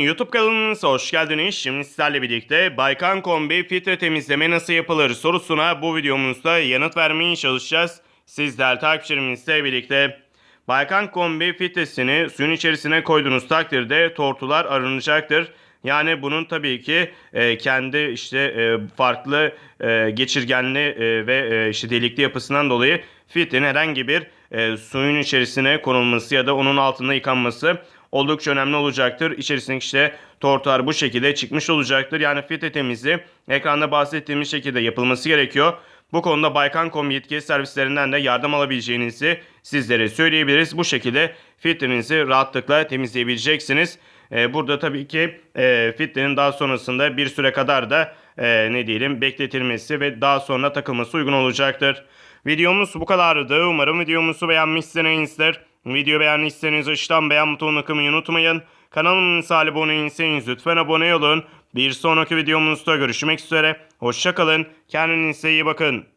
YouTube kanalımıza hoş geldiniz. Şimdi sizlerle birlikte Baykan Kombi filtre temizleme nasıl yapılır sorusuna bu videomuzda yanıt vermeye çalışacağız. Sizler takipçilerimizle birlikte Baykan Kombi filtresini suyun içerisine koyduğunuz takdirde tortular arınacaktır. Yani bunun tabii ki e, kendi işte e, farklı e, geçirgenli e, ve e, işte delikli yapısından dolayı filtrenin herhangi bir e, suyun içerisine konulması ya da onun altında yıkanması oldukça önemli olacaktır. İçerisindeki işte tortular bu şekilde çıkmış olacaktır. Yani filtre temizliği ekranda bahsettiğimiz şekilde yapılması gerekiyor. Bu konuda Baykan.com yetkili servislerinden de yardım alabileceğinizi sizlere söyleyebiliriz. Bu şekilde filtrenizi rahatlıkla temizleyebileceksiniz. Ee, burada tabii ki e, filtrenin daha sonrasında bir süre kadar da e, ne diyelim bekletilmesi ve daha sonra takılması uygun olacaktır. Videomuz bu kadardı. Umarım videomuzu beğenmişsinizdir. Video beğendiyseniz aşağıdan beğen butonuna kılmayı unutmayın. Kanalımıza abone değilseniz lütfen abone olun. Bir sonraki videomuzda görüşmek üzere. Hoşçakalın. Kendinize iyi bakın.